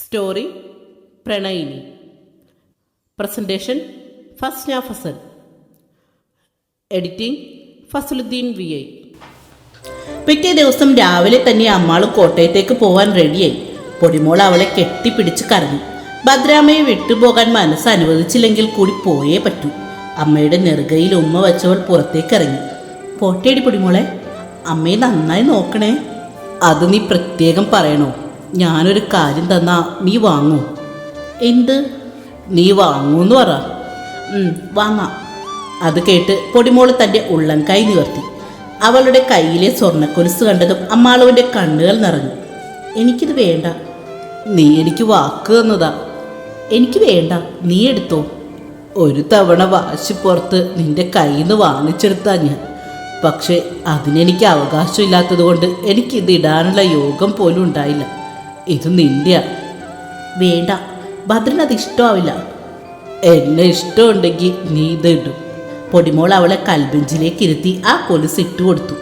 Story Pranayini. Presentation Fasna Fasal editing Fasaluddin V I. പിറ്റേ ദിവസം രാവിലെ തന്നെ അമ്മാൾ കോട്ടയത്തേക്ക് പോവാൻ റെഡിയായി. പൊടിമോൾ അവളെ കെട്ടിപ്പിടിച്ച് കറങ്ങി ഭദ്രാമ്മയെ വിട്ടുപോകാൻ മനസ്സ് അനുവദിച്ചില്ലെങ്കിൽ കൂടി പോയേ പറ്റൂ. അമ്മയുടെ നെറുകയിൽ ഉമ്മ വെച്ചവൾ പുറത്തേക്ക് ഇറങ്ങി പോട്ടേടി പൊടിമോളെ അമ്മയെ നന്നായി നോക്കണേ. അത് നീ പ്രത്യേകം പറയണോ? ഞാനൊരു കാര്യം തന്നാ നീ വാങ്ങൂ. എന്ത്? നീ വാങ്ങൂന്ന് പറ. വാങ്ങാം. അത് കേട്ട് പൊടിമോൾ തന്റെ ഉള്ളം കൈ നിവർത്തി. അവളുടെ കയ്യിലെ സ്വർണക്കൊലുസ് കണ്ടതും അമ്മാളുവിന്റെ കണ്ണുകൾ നിറഞ്ഞു. എനിക്കിത് വേണ്ട. നീ എനിക്ക് വാക്ക് തന്നതാ. എനിക്ക് വേണ്ട. നീ എടുത്തോ. ഒരു തവണ വാശി പുറത്ത് നിന്റെ കയ്യിൽ നിന്ന് വാങ്ങിച്ചെടുത്താ ഞാൻ. പക്ഷേ അതിനെനിക്ക് അവകാശമില്ലാത്തത് കൊണ്ട് എനിക്കിത് ഇടാനുള്ള യോഗം പോലും ഉണ്ടായില്ല. ഇത് നിന്റെയാ. വേണ്ട ഭദ്രനത് അത് ഇഷ്ടമാവില്ല എന്നെ ഇഷ്ടമുണ്ടെങ്കിൽ നീ ഇത് ഇടും. പൊടിമോൾ അവളെ കൽബെഞ്ചിലേക്ക് ഇരുത്തി ആ കൊലുസ് ഇട്ടു കൊടുത്തു.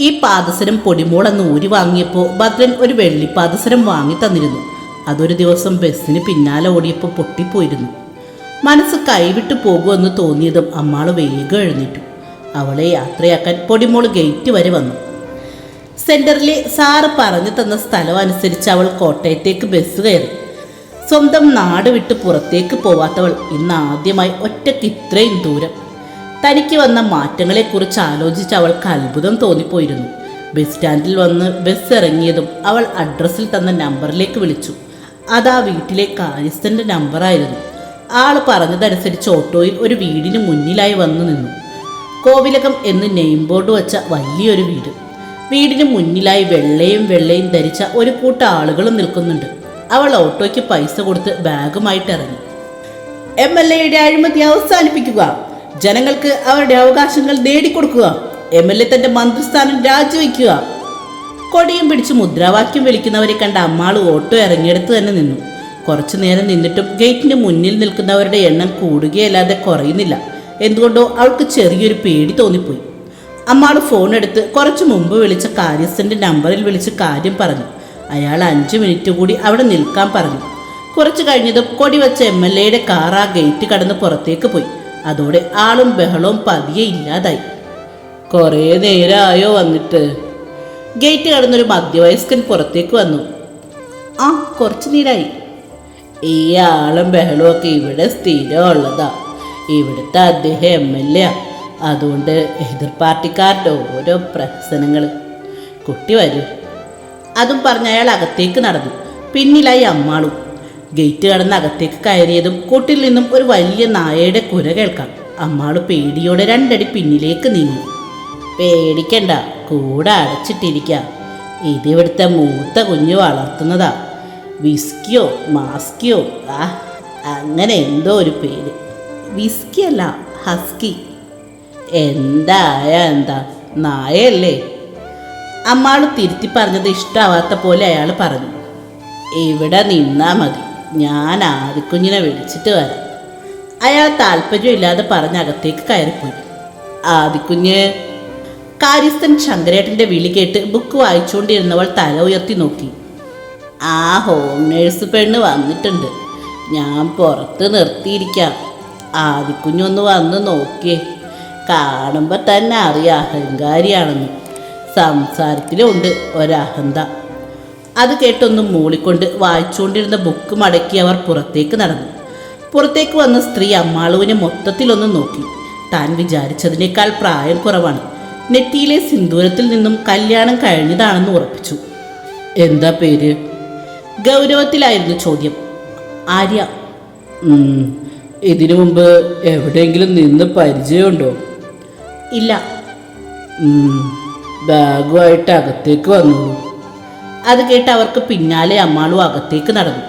ഈ പാദസരം പൊടിമോൾ അന്ന് ഊരി വാങ്ങിയപ്പോൾ ഭദ്രൻ ഒരു വെള്ളിപ്പാദസരം വാങ്ങി തന്നിരുന്നു. അതൊരു ദിവസം ബസ്സിന് പിന്നാലെ ഓടിയപ്പോൾ പൊട്ടിപ്പോയിരുന്നു. മനസ്സ് കൈവിട്ടു പോകുമെന്ന് തോന്നിയതും അമ്മാൾ വേഗം എഴുന്നേറ്റു. അവളെ യാത്രയാക്കാൻ പൊടിമോൾ ഗേറ്റ് വരെ വന്നു. സെന്ററിലെ സാറ് പറഞ്ഞു തന്ന സ്ഥലം അനുസരിച്ച് അവൾ കോട്ടയത്തേക്ക് ബസ് കയറി. സ്വന്തം നാട് വിട്ട് പുറത്തേക്ക് പോവാത്തവൾ ഇന്ന് ആദ്യമായി ഒറ്റയ്ക്ക് ഇത്രയും ദൂരം. തനിക്ക് വന്ന മാറ്റങ്ങളെക്കുറിച്ച് ആലോചിച്ച് അവൾക്ക് അത്ഭുതം തോന്നിപ്പോയിരുന്നു. ബസ് സ്റ്റാൻഡിൽ വന്ന് ബസ് ഇറങ്ങിയതും അവൾ അഡ്രസ്സിൽ തന്ന നമ്പറിലേക്ക് വിളിച്ചു. അതാ വീട്ടിലെ കാര്യസ്ഥന്റെ നമ്പറായിരുന്നു. ആൾ പറഞ്ഞതനുസരിച്ച് ഓട്ടോയിൽ ഒരു വീടിന് മുന്നിലായി വന്നു നിന്നു. കോവിലകം എന്ന് നെയിം ബോർഡ് വച്ച വലിയൊരു വീട്. വീടിന് മുന്നിലായി വെള്ളയും വെള്ളയും ധരിച്ച ഒരു കൂട്ട ആളുകളും നിൽക്കുന്നുണ്ട്. അവൾ ഓട്ടോയ്ക്ക് പൈസ കൊടുത്ത് ബാഗുമായിട്ട് ഇറങ്ങി. എം എൽ എയുടെ അഴിമതി അവസാനിപ്പിക്കുക. ജനങ്ങൾക്ക് അവരുടെ അവകാശങ്ങൾ നേടിക്കൊടുക്കുക. എം എൽ എ തന്റെ മന്ത്രിസ്ഥാനം രാജിവെക്കുക. കൊടിയും പിടിച്ച് മുദ്രാവാക്യം വിളിക്കുന്നവരെ കണ്ട അമ്മാൾ ഓട്ടോ ഇറങ്ങിയെടുത്ത് തന്നെ നിന്നു. കുറച്ചു നേരം നിന്നിട്ടും ഗേറ്റിന് മുന്നിൽ നിൽക്കുന്നവരുടെ എണ്ണം കൂടുകയല്ലാതെ കുറയുന്നില്ല. എന്തുകൊണ്ടോ അവൾക്ക് ചെറിയൊരു പേടി തോന്നിപ്പോയി. അമ്മാൾ ഫോൺ എടുത്ത് കുറച്ചു മുമ്പ് വിളിച്ച കാര്യസ്ഥന്റെ നമ്പറിൽ വിളിച്ച് കാര്യം പറഞ്ഞു. അയാൾ അഞ്ച് മിനിറ്റ് കൂടി അവിടെ നിൽക്കാൻ പറഞ്ഞു. കുറച്ച് കഴിഞ്ഞതും കൊടി വെച്ച എം എൽ എയുടെ കാർ ആ ഗേറ്റ് കടന്ന് പുറത്തേക്ക് പോയി. അതോടെ ആളും ബഹളവും പതിയെ ഇല്ലാതായി. കുറേ നേരമായോ വന്നിട്ട്. ഗേറ്റ് കടന്നൊരു മധ്യവയസ്കൻ പുറത്തേക്ക് വന്നു. ആ കുറച്ച് നേരായി. ഈ ആളും ബഹളവും ഒക്കെ ഇവിടെ സ്ഥിരമുള്ളതാ. ഇവിടുത്തെ അദ്ദേഹം എം എൽ എ അതുകൊണ്ട് എതിർ പാർട്ടിക്കാരുടെ ഓരോ പ്രഹസനങ്ങൾ കുട്ടി വരൂ. അതും പറഞ്ഞ അയാൾ അകത്തേക്ക് നടന്നു. പിന്നിലായി അമ്മാളും. ഗേറ്റ് കടന്ന് അകത്തേക്ക് കയറിയതും കൂട്ടിൽ നിന്നും ഒരു വലിയ നായയുടെ കുര കേൾക്കാം. അമ്മാൾ പേടിയോടെ രണ്ടടി പിന്നിലേക്ക് നീങ്ങി. പേടിക്കണ്ട കൂടെ അടച്ചിട്ടിരിക്കാം. ഇതിവിടുത്തെ മൂത്ത കുഞ്ഞ് വളർത്തുന്നതാ. വിസ്കിയോ മാസ്കിയോ ആ അങ്ങനെ എന്തോ ഒരു പേര്. വിസ്കി അല്ല ഹസ്കി. എന്തായ എന്താ? നായല്ലേ? അമ്മാൾ തിരുത്തി പറഞ്ഞത് ഇഷ്ടമാവാത്ത പോലെ അയാൾ പറഞ്ഞു. ഇവിടെ നിന്നാ മതി. ഞാൻ ആദിക്കുഞ്ഞിനെ വിളിച്ചിട്ട് വരാം. അയാൾ താല്പര്യമില്ലാതെ പറഞ്ഞ് അകത്തേക്ക് കയറിപ്പോയി. ആദിക്കുഞ്ഞ്. കാര്യസ്ഥൻ ശങ്കരേട്ടന്റെ വിളി കേട്ട് ബുക്ക് വായിച്ചുകൊണ്ടിരുന്നവൾ തല ഉയർത്തി നോക്കി. ആ ഹോം നേഴ്സ് പെണ്ണ് വന്നിട്ടുണ്ട്. ഞാൻ പുറത്ത് നിർത്തിയിരിക്കാം. ആദിക്കുഞ്ഞൊന്ന് വന്ന് നോക്കിയേ. കാണുമ്പോൾ തന്നെ അറിയാം അഹങ്കാരിയാണെന്ന്. സംസാരത്തിലുണ്ട് ഒരഹന്ത. അത് കേട്ടൊന്ന് മൂളിക്കൊണ്ട് വായിച്ചുകൊണ്ടിരുന്ന ബുക്ക് മടക്കി അവർ പുറത്തേക്ക് നടന്നു. പുറത്തേക്ക് വന്ന സ്ത്രീ അമ്മാളുവിനെ മൊത്തത്തിലൊന്ന് നോക്കി. താൻ വിചാരിച്ചതിനേക്കാൾ പ്രായം കുറവാണ്. നെറ്റിയിലെ സിന്ദൂരത്തിൽ നിന്നും കല്യാണം കഴിഞ്ഞതാണെന്ന് ഉറപ്പിച്ചു. എന്താ പേര്? ഗൗരവത്തിലായിരുന്നു ചോദ്യം. ആര്യ. ഇതിനു മുമ്പ് എവിടെയെങ്കിലും നിന്ന് പരിചയമുണ്ടോ? ഇല്ല. ബാഗുമായിട്ട് അകത്തേക്ക് വന്നു അത് കേട്ട് അവർക്ക് പിന്നാലെ അമ്മാളും അകത്തേക്ക് നടന്നു.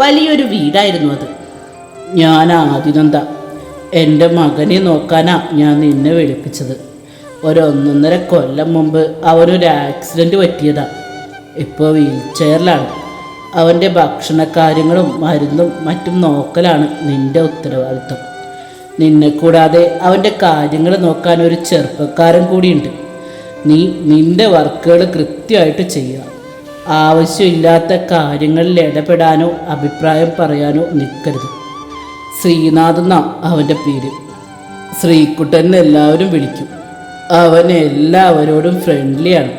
വലിയൊരു വീടായിരുന്നു അത്. ഞാൻ ആദിനന്ദ എന്റെ മകനെ നോക്കാനാ ഞാൻ നിന്നെ വിളിപ്പിച്ചത്. ഒരൊന്നൊന്നര കൊല്ലം മുമ്പ് അവനൊരു ആക്സിഡന്റ് പറ്റിയതാ. ഇപ്പോൾ വീൽ ചെയറിലാണ് അവന്റെ ഭക്ഷണ കാര്യങ്ങളും മരുന്നും മറ്റും നോക്കലാണ് നിന്റെ ഉത്തരവാദിത്വം. നിന്നെ കൂടാതെ അവന്റെ കാര്യങ്ങൾ നോക്കാൻ ഒരു ചെറുപ്പക്കാരൻ കൂടിയുണ്ട്. നീ നിന്റെ വർക്കുകൾ കൃത്യമായിട്ട് ചെയ്യുക. ആവശ്യമില്ലാത്ത കാര്യങ്ങളിൽ ഇടപെടാനോ അഭിപ്രായം പറയാനോ നിൽക്കരുത്. ശ്രീനാഥ് എന്നാ അവന്റെ പേര്. ശ്രീകുട്ടൻ എല്ലാവരും വിളിക്കും. അവൻ എല്ലാവരോടും ഫ്രണ്ട്ലിയാണ്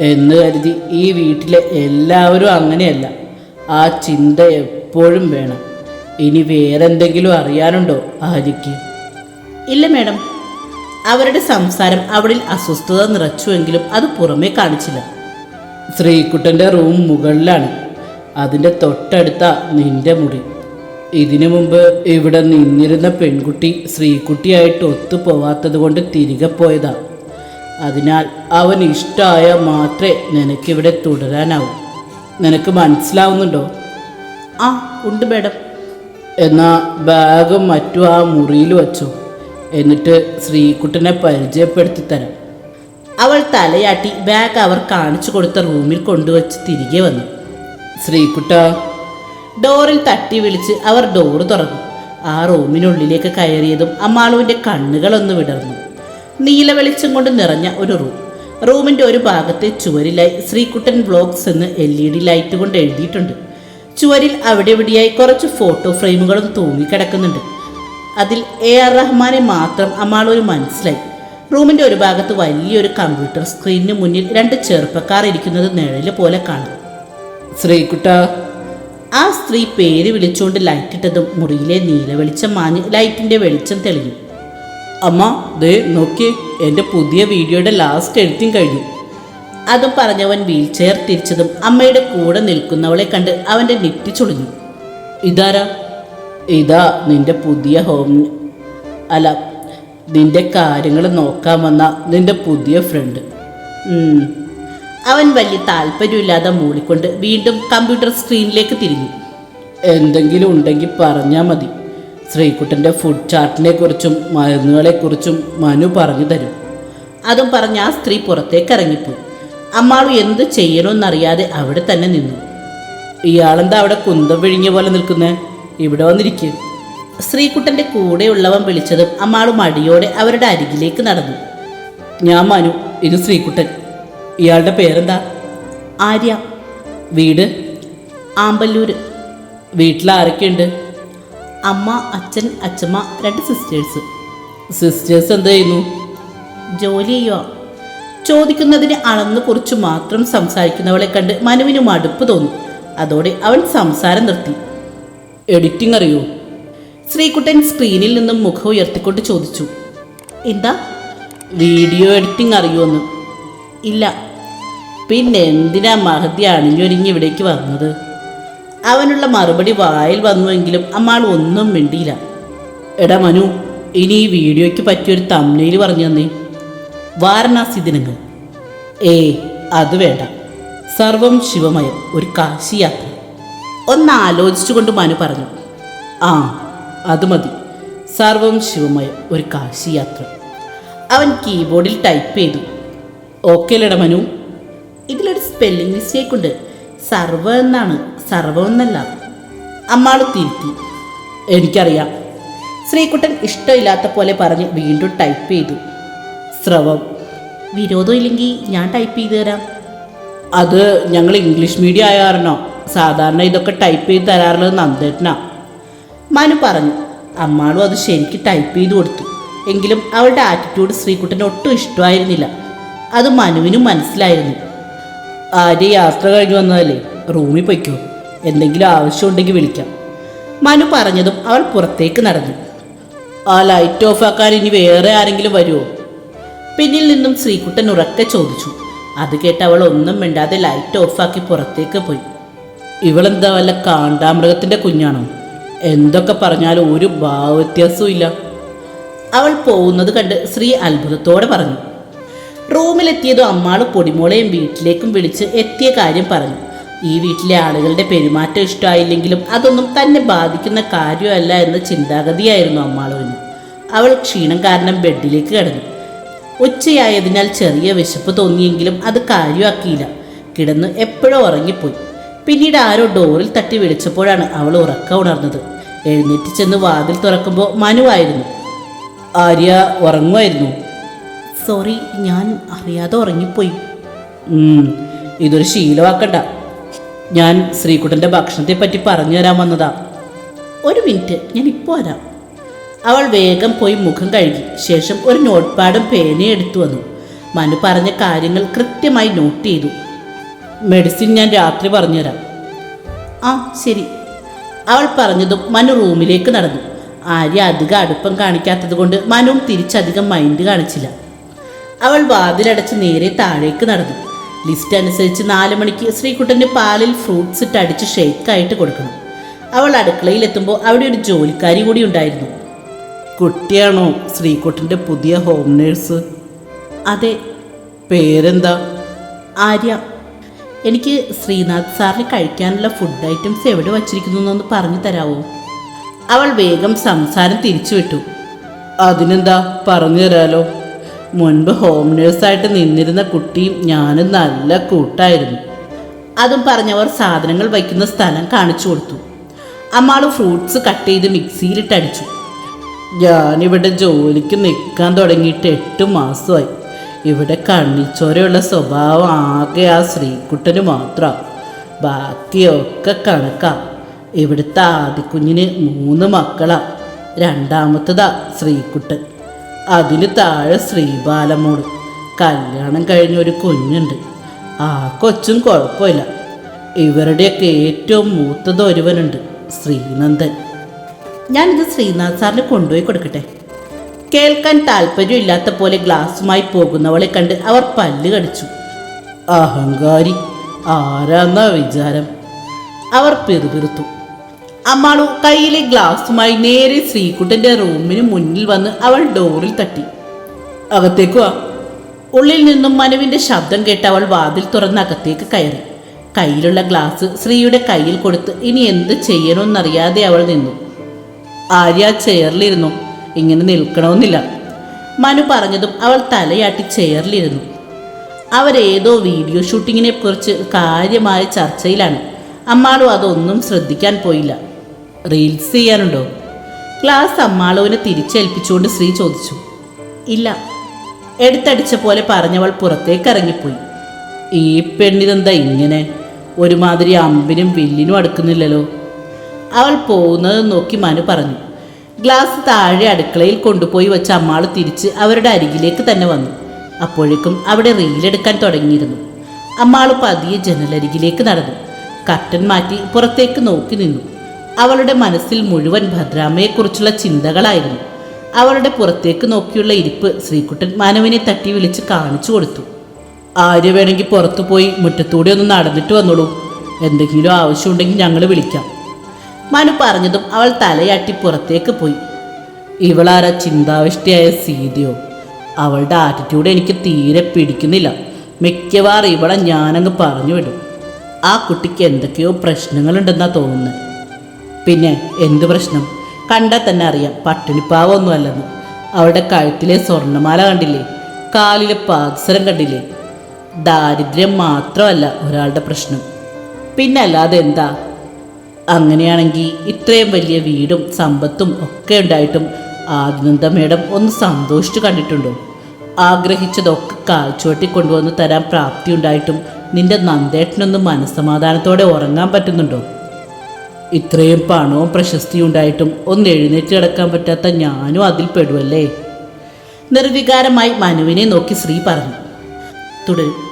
എന്ന് കരുതി ഈ വീട്ടിലെ എല്ലാവരും അങ്ങനെയല്ല. ആ ചിന്ത എപ്പോഴും വേണം. ഇനി വേറെന്തെങ്കിലും അറിയാനുണ്ടോ ആര്യയ്ക്ക്? ഇല്ല മാഡം. അവരുടെ സംസാരം അവളിൽ അസ്വസ്ഥത നിറച്ചുവെങ്കിലും അത് പുറമേ കാണിച്ചില്ല. ശ്രീകുട്ടന്റെ റൂം മുകളിലാണ്. അതിന്റെ തൊട്ടടുത്ത നിന്റെ മുറി. ഇതിനു മുമ്പ് ഇവിടെ നിന്നിരുന്ന പെൺകുട്ടി ശ്രീകുട്ടിയായിട്ട് ഒത്തുപോവാത്തത് കൊണ്ട് തിരികെ പോയതാ. അതിനാൽ അവൻ ഇഷ്ടമായ മാത്രമേ നിനക്കിവിടെ തുടരാനാവൂ. നിനക്ക് മനസ്സിലാവുന്നുണ്ടോ? ആ ഉണ്ട് മേഡം. എന്നാ ബാഗ് മറ്റു ആ മുറിയിൽ വച്ചോ. എന്നിട്ട് ശ്രീകുട്ടനെ പരിചയപ്പെടുത്തി തരാം അവൾ തലയാട്ടി ബാഗ് അവർ കാണിച്ചു കൊടുത്ത റൂമിൽ കൊണ്ടുവച്ച് തിരികെ വന്നു. ശ്രീകുട്ട ഡോറിൽ തട്ടി വിളിച്ച് അവർ ഡോറ് തുറന്നു. ആ റൂമിനുള്ളിലേക്ക് കയറിയതും അമ്മാളുവിന്റെ കണ്ണുകളൊന്ന് വിടർന്നു. നീല വെളിച്ചം കൊണ്ട് നിറഞ്ഞ ഒരു റൂം. റൂമിന്റെ ഒരു ഭാഗത്തെ ചുവരിലായി ശ്രീകുട്ടൻ ബ്ലോഗ്സ് എന്ന് എൽ ഇ ഡി ലൈറ്റ് കൊണ്ട് എഴുതിയിട്ടുണ്ട്. ചുവരിൽ അവിടെ ഇവിടെയായി കുറച്ച് ഫോട്ടോ ഫ്രെയിമുകളും തൂങ്ങിക്കിടക്കുന്നുണ്ട്. അതിൽ എ ആർ റഹ്മാനെ മാത്രം അമ്മാളൊരു മനസ്സിലായി. റൂമിന്റെ ഒരു ഭാഗത്ത് വലിയൊരു കമ്പ്യൂട്ടർ സ്ക്രീനിന് മുന്നിൽ രണ്ട് ചെറുപ്പക്കാർ ഇരിക്കുന്നത് നിഴൽ പോലെ കാണും. ശ്രീകുട്ട. ആ സ്ത്രീ പേര് വിളിച്ചുകൊണ്ട് ലൈറ്റ് ഇട്ടതും മുറിയിലെ നീല വെളിച്ചം മാഞ്ഞ് ലൈറ്റിന്റെ വെളിച്ചം തെളിഞ്ഞു. അമ്മ ദേ നോക്കിയേ എന്റെ പുതിയ വീഡിയോയുടെ ലാസ്റ്റ് എഡിറ്റിംഗ് കഴിഞ്ഞു. അതും പറഞ്ഞവൻ വീൽ ചെയർ തിരിച്ചതും അമ്മയുടെ കൂടെ നിൽക്കുന്നവളെ കണ്ട് അവന്റെ നെറ്റി ചുളിഞ്ഞു. ഇതാരാ? ഇതാ നിന്റെ പുതിയ ഹോം അല്ല നിന്റെ കാര്യങ്ങൾ നോക്കാൻ വന്ന നിന്റെ പുതിയ ഫ്രണ്ട്. അവൻ വലിയ താല്പര്യമില്ലാതെ മൂളിക്കൊണ്ട് വീണ്ടും കമ്പ്യൂട്ടർ സ്ക്രീനിലേക്ക് തിരിഞ്ഞു. എന്തെങ്കിലും ഉണ്ടെങ്കിൽ പറഞ്ഞാൽ മതി. ശ്രീകുട്ടന്റെ ഫുഡ് ചാർട്ടിനെ കുറിച്ചും മരുന്നുകളെക്കുറിച്ചും മനു പറഞ്ഞു തരും അതും പറഞ്ഞ് ആ സ്ത്രീ പുറത്തേക്ക് ഇറങ്ങിപ്പോയി. അമ്മാളു എന്ത് ചെയ്യണമെന്നറിയാതെ അവിടെ തന്നെ നിന്നു. ഇയാളെന്താ അവിടെ കുന്തം വിഴിഞ്ഞ പോലെ നിൽക്കുന്നത് ഇവിടെ വന്നിരിക്കും. ശ്രീകുട്ടന്റെ കൂടെയുള്ളവൻ വിളിച്ചതും അമ്മാളു മടിയോടെ അവരുടെ അരികിലേക്ക് നടന്നു. ഞാൻ മനു ഇത് ശ്രീകുട്ടൻ. ഇയാളുടെ പേരെന്താ? ആര്യ. വീട്? ആമ്പല്ലൂര്. വീട്ടിൽ ആരൊക്കെയുണ്ട് അമ്മ അച്ഛൻ അച്ഛമ്മ രണ്ട് സിസ്റ്റേഴ്സ്. സിസ്റ്റേഴ്സ് എന്ത് ചെയ്യുന്നു? ജോലി ചെയ്യുക ചോദിക്കുന്നതിന് അളന്നു കുറിച്ച് മാത്രം സംസാരിക്കുന്നവളെ കണ്ട് മനുവിന് മടുപ്പ് തോന്നി. അതോടെ അവൻ സംസാരം നിർത്തി. എഡിറ്റിംഗ് അറിയോ? ശ്രീകുട്ടൻ സ്ക്രീനിൽ നിന്നും മുഖം ഉയർത്തിക്കൊണ്ട് ചോദിച്ചു. എന്താ? വീഡിയോ എഡിറ്റിംഗ് അറിയുമെന്ന് ഇല്ല. പിന്നെ എന്തിനാ മഹതി അണിഞ്ഞൊരുങ്ങി ഇവിടേക്ക് വന്നത്? അവനുള്ള മറുപടി വായിൽ വന്നുവെങ്കിലും അമ്മാൾ ഒന്നും മിണ്ടിയില്ല. എടാ മനു ഇനി ഈ വീഡിയോയ്ക്ക് പറ്റിയൊരു തമ്മിൽ പറഞ്ഞു തന്നേ. വാരണാസി ദിനങ്ങൾ. ഏ അത് വേണ്ട. സർവം ശിവമയം ഒരു കാശി യാത്ര ഒന്ന് മനു പറഞ്ഞു ആ അത് മതി. സർവം ശിവമയം ഒരു കാശി യാത്ര അവൻ കീബോർഡിൽ ടൈപ്പ് ചെയ്തു ഓക്കെ ലട മനു. ഇതിലൊരു സ്പെല്ലിംഗ് മിസ്റ്റേക്ക് ഉണ്ട്. സർവ എന്നാണ് സർവം എന്നല്ല. അമ്മാൾ തിരുത്തി. എനിക്കറിയാം. ശ്രീകുട്ടൻ ഇഷ്ടമില്ലാത്ത പോലെ പറഞ്ഞ് വീണ്ടും ടൈപ്പ് ചെയ്തു. സ്രവം. വിരോധം ഇല്ലെങ്കിൽ ഞാൻ ടൈപ്പ് ചെയ്തു തരാം. അത് ഞങ്ങൾ ഇംഗ്ലീഷ് മീഡിയം ആയ കാരണോ സാധാരണ ഇതൊക്കെ ടൈപ്പ് ചെയ്ത് തരാറുള്ളത് നന്ദേട്ടനാ. മനു പറഞ്ഞു അമ്മാളും അത് ശരിക്ക് ടൈപ്പ് ചെയ്ത് കൊടുത്തു. എങ്കിലും അവളുടെ ആറ്റിറ്റ്യൂഡ് ശ്രീകുട്ടന് ഒട്ടും ഇഷ്ടമായിരുന്നില്ല. അത് മനുവിനും മനസ്സിലായിരുന്നു. ആര്യ യാത്ര കഴിഞ്ഞു വന്നതല്ലേ? റൂമിൽ പൊയ്ക്കോ. എന്തെങ്കിലും ആവശ്യമുണ്ടെങ്കിൽ വിളിക്കാം. മനു പറഞ്ഞതും അവൾ പുറത്തേക്ക് നടന്നു. ആ ലൈറ്റ് ഓഫ് ആക്കാൻ ഇനി വേറെ ആരെങ്കിലും വരുമോ പിന്നിൽ നിന്നും ശ്രീകുട്ടൻ ഉറക്കെ ചോദിച്ചു. അത് കേട്ട് അവൾ ഒന്നും മിണ്ടാതെ ലൈറ്റ് ഓഫാക്കി പുറത്തേക്ക് പോയി. ഇവളെന്താ വല്ല കാണ്ടാമൃഗത്തിന്റെ കുഞ്ഞാണോ? എന്തൊക്കെ പറഞ്ഞാലും ഒരു ഭാവവ്യത്യാസവും ഇല്ല അവൾ പോകുന്നത് കണ്ട് ശ്രീ അത്ഭുതത്തോടെ പറഞ്ഞു. റൂമിലെത്തിയതും അമ്മാൾ പൊടിമോളെയും വീട്ടിലേക്കും വിളിച്ച് എത്തിയ കാര്യം പറഞ്ഞു. ഈ വീട്ടിലെ ആളുകളുടെ പെരുമാറ്റം ഇഷ്ടമായില്ലെങ്കിലും അതൊന്നും തന്നെ ബാധിക്കുന്ന കാര്യമല്ല എന്ന ചിന്താഗതിയായിരുന്നു അമ്മാളുവിന് അവൾ ക്ഷീണം കാരണം ബെഡിലേക്ക് കിടന്നു. ഉച്ചയായതിനാൽ ചെറിയ വിശപ്പ് തോന്നിയെങ്കിലും അത് കാര്യമാക്കിയില്ല. കിടന്ന് എപ്പോഴോ ഉറങ്ങിപ്പോയി. പിന്നീട് ആരോ ഡോറിൽ തട്ടി വിളിച്ചപ്പോഴാണ് അവൾ ഉറക്ക ഉണർന്നത്. എഴുന്നേറ്റ് ചെന്ന് വാതിൽ തുറക്കുമ്പോൾ മനുവായിരുന്നു ആര്യ ഉറങ്ങുമായിരുന്നു. സോറി ഞാൻ അറിയാതെ ഉറങ്ങിപ്പോയി. ഇതൊരു ശീലമാക്കണ്ട. ഞാൻ ശ്രീകുട്ടന്റെ ഭക്ഷണത്തെ പറ്റി പറഞ്ഞു തരാൻ വന്നതാ. ഒരു മിനിറ്റ് ഞാൻ ഇപ്പോൾ വരാം. അവൾ വേഗം പോയി മുഖം കഴുകി. ശേഷം ഒരു നോട്ട് പാഡും പേനയും എടുത്തു വന്നു. മനു പറഞ്ഞ കാര്യങ്ങൾ കൃത്യമായി നോട്ട് ചെയ്തു. മെഡിസിൻ ഞാൻ രാത്രി പറഞ്ഞുതരാം. ആ ശരി. അവൾ പറഞ്ഞതും മനു റൂമിലേക്ക് നടന്നു. ആര്യ അധികം അടുപ്പം കാണിക്കാത്തത് കൊണ്ട് മനുവും തിരിച്ചധികം മൈൻഡ് കാണിച്ചില്ല. അവൾ വാതിലടച്ച് നേരെ താഴേക്ക് നടന്നു. ലിസ്റ്റ് അനുസരിച്ച് നാല് മണിക്ക് ശ്രീകുട്ടന്റെ പാലിൽ ഫ്രൂട്ട്സ് ഇട്ട് അടിച്ച് ഷേക്കായിട്ട് കൊടുക്കണം. അവൾ അടുക്കളയിലെത്തുമ്പോൾ അവിടെ ഒരു ജോലിക്കാരി കൂടി ഉണ്ടായിരുന്നു. കുട്ടിയാണോ? ശ്രീകുട്ടന്റെ പുതിയ ഹോം നേഴ്സ് അതെ. പേരെന്താ? ആര്യ. എനിക്ക് ശ്രീനാഥ് സാറിന് കഴിക്കാനുള്ള ഫുഡ് ഐറ്റംസ് എവിടെ വച്ചിരിക്കുന്നു എന്നൊന്ന് പറഞ്ഞു തരാവോ? അവൾ വേഗം സംസാരം തിരിച്ചുവിട്ടു. അതിനെന്താ പറഞ്ഞു തരാലോ? മുൻപ് ഹോം നേഴ്സായിട്ട് നിന്നിരുന്ന കുട്ടിയും ഞാനും നല്ല കൂട്ടായിരുന്നു. അതും പറഞ്ഞവർ സാധനങ്ങൾ വയ്ക്കുന്ന സ്ഥലം കാണിച്ചു കൊടുത്തു. അമ്മാൾ ഫ്രൂട്ട്സ് കട്ട് ചെയ്ത് മിക്സിയിലിട്ട് അടിച്ചു ഞാനിവിടെ ജോലിക്ക് നിൽക്കാൻ തുടങ്ങിയിട്ട് എട്ട് മാസമായി. ഇവിടെ കണ്ണിച്ചോരയുള്ള സ്വഭാവം ആകെ ആ ശ്രീകുട്ടന് മാത്രം. ബാക്കിയൊക്കെ കണക്കാ. ഇവിടുത്തെ ആദിക്കുഞ്ഞിന് മൂന്ന് മക്കളാ. രണ്ടാമത്തതാ ശ്രീകുട്ടൻ. അതിന് താഴെ ശ്രീബാലമോട് കല്യാണം കഴിഞ്ഞ ഒരു കുഞ്ഞുണ്ട്. ആ കൊച്ചും കുഴപ്പമില്ല. ഇവരുടെയൊക്കെ ഏറ്റവും മൂത്തത് ഒരുവനുണ്ട് ശ്രീനന്ദൻ. ഞാനിത് ശ്രീനാഥ് സാറിന് കൊണ്ടുപോയി കൊടുക്കട്ടെ. കേൾക്കാൻ താല്പര്യമില്ലാത്ത പോലെ ഗ്ലാസ്സുമായി പോകുന്നവളെ കണ്ട് അവർ പല്ല് കടിച്ചു. അഹങ്കാരി ആരാന്ന വിചാരം? അവർ പിറുപിറുത്തു. അമ്മാളു കയ്യിലെ ഗ്ലാസ്സുമായി നേരെ ശ്രീകുട്ടന്റെ റൂമിന് മുന്നിൽ വന്ന് അവൾ ഡോറിൽ തട്ടി. അകത്തേക്ക് വാ. ഉള്ളിൽ നിന്നും മനുവിന്റെ ശബ്ദം കേട്ട് അവൾ വാതിൽ തുറന്ന് അകത്തേക്ക് കയറി. കയ്യിലുള്ള ഗ്ലാസ് ശ്രീയുടെ കയ്യിൽ കൊടുത്ത് ഇനി എന്ത് ചെയ്യണമെന്നറിയാതെ അവൾ നിന്നു. ആര്യ ചെയറിലിരുന്നു. ഇങ്ങനെ നിൽക്കണമെന്നില്ല. മനു പറഞ്ഞതും അവൾ തലയാട്ടി ചെയറിലിരുന്നു. അവരേതോ വീഡിയോ ഷൂട്ടിങ്ങിനെ കുറിച്ച് കാര്യമായ ചർച്ചയിലാണ്. അമ്മാളും അതൊന്നും ശ്രദ്ധിക്കാൻ പോയില്ല. റീൽസ് ചെയ്യാനുണ്ടോ? ക്ലാസ് അമ്മാളുവിനെ തിരിച്ചേൽപ്പിച്ചുകൊണ്ട് ശ്രീ ചോദിച്ചു. ഇല്ല. എടുത്തടിച്ച പോലെ പറഞ്ഞവൾ പുറത്തേക്ക് ഇറങ്ങിപ്പോയി ഈ പെണ്ണിതെന്താ ഇങ്ങനെ? ഒരുമാതിരി അമ്പിനും വില്ലിനും അടുക്കുന്നില്ലല്ലോ. അവൾ പോകുന്നത് നോക്കി മനു പറഞ്ഞു. ഗ്ലാസ് താഴെ അടുക്കളയിൽ കൊണ്ടുപോയി വെച്ച അമ്മാൾ തിരിച്ച് അവരുടെ അരികിലേക്ക് തന്നെ വന്നു. അപ്പോഴേക്കും അവിടെ റീലെടുക്കാൻ തുടങ്ങിയിരുന്നു. അമ്മാൾ പതിയെ ജനലരികിലേക്ക് നടന്നു. കർട്ടൻ മാറ്റി പുറത്തേക്ക് നോക്കി നിന്നു. അവളുടെ മനസ്സിൽ മുഴുവൻ ഭദ്രാമയെക്കുറിച്ചുള്ള ചിന്തകളായിരുന്നു. അവളുടെ പുറത്തേക്ക് നോക്കിയുള്ള ഇരിപ്പ് ശ്രീകുട്ടൻ മനുവിനെ തട്ടി വിളിച്ച് കാണിച്ചു കൊടുത്തു. ആര്യ വേണമെങ്കിൽ പുറത്തു പോയി മുറ്റത്തൂടെ ഒന്ന് നടന്നിട്ട് വന്നോളൂ. എന്തെങ്കിലും ആവശ്യമുണ്ടെങ്കിൽ ഞങ്ങൾ വിളിക്കാം. മനു പറഞ്ഞതും അവൾ തലയാട്ടി പുറത്തേക്ക് പോയി. ഇവളാരാ ചിന്താവിഷ്ടിയായ സീതയോ? അവളുടെ ആറ്റിറ്റ്യൂഡ് എനിക്ക് തീരെ പിടിക്കുന്നില്ല. മിക്കവാറും ഇവളെ ഞാനങ്ങ് പറഞ്ഞു വിടും. ആ കുട്ടിക്ക് എന്തൊക്കെയോ പ്രശ്നങ്ങളുണ്ടെന്നാണ് തോന്നുന്നത് പിന്നെ എന്ത് പ്രശ്നം? കണ്ടാൽ തന്നെ അറിയാം പട്ടിണിപ്പാവൊന്നും അല്ലെന്ന് അവളുടെ കഴുത്തിലെ സ്വർണമാല കണ്ടില്ലേ? കാലിലെ പാദസരം കണ്ടില്ലേ? ദാരിദ്ര്യം മാത്രമല്ല ഒരാളുടെ പ്രശ്നം. പിന്നെ അല്ലാതെ എന്താ? അങ്ങനെയാണെങ്കിൽ ഇത്രയും വലിയ വീടും സമ്പത്തും ഒക്കെ ഉണ്ടായിട്ടും ആദിനന്ദ മേഡം ഒന്ന് സന്തോഷിച്ചു കണ്ടിട്ടുണ്ടോ? ആഗ്രഹിച്ചതൊക്കെ കാൽച്ചുവട്ടി കൊണ്ടുവന്ന് തരാൻ പ്രാപ്തി ഉണ്ടായിട്ടും നിന്റെ നന്ദേട്ടനൊന്ന് മനസ്സമാധാനത്തോടെ ഉറങ്ങാൻ പറ്റുന്നുണ്ടോ? ഇത്രയും പണവും പ്രശസ്തിയും ഉണ്ടായിട്ടും ഒന്ന് എഴുന്നേറ്റ് കിടക്കാൻ പറ്റാത്ത ഞാനും അതിൽ പെടുവല്ലേ? നിർവികാരമായി മനുവിനെ നോക്കി ശ്രീ പറഞ്ഞു. തുടരും.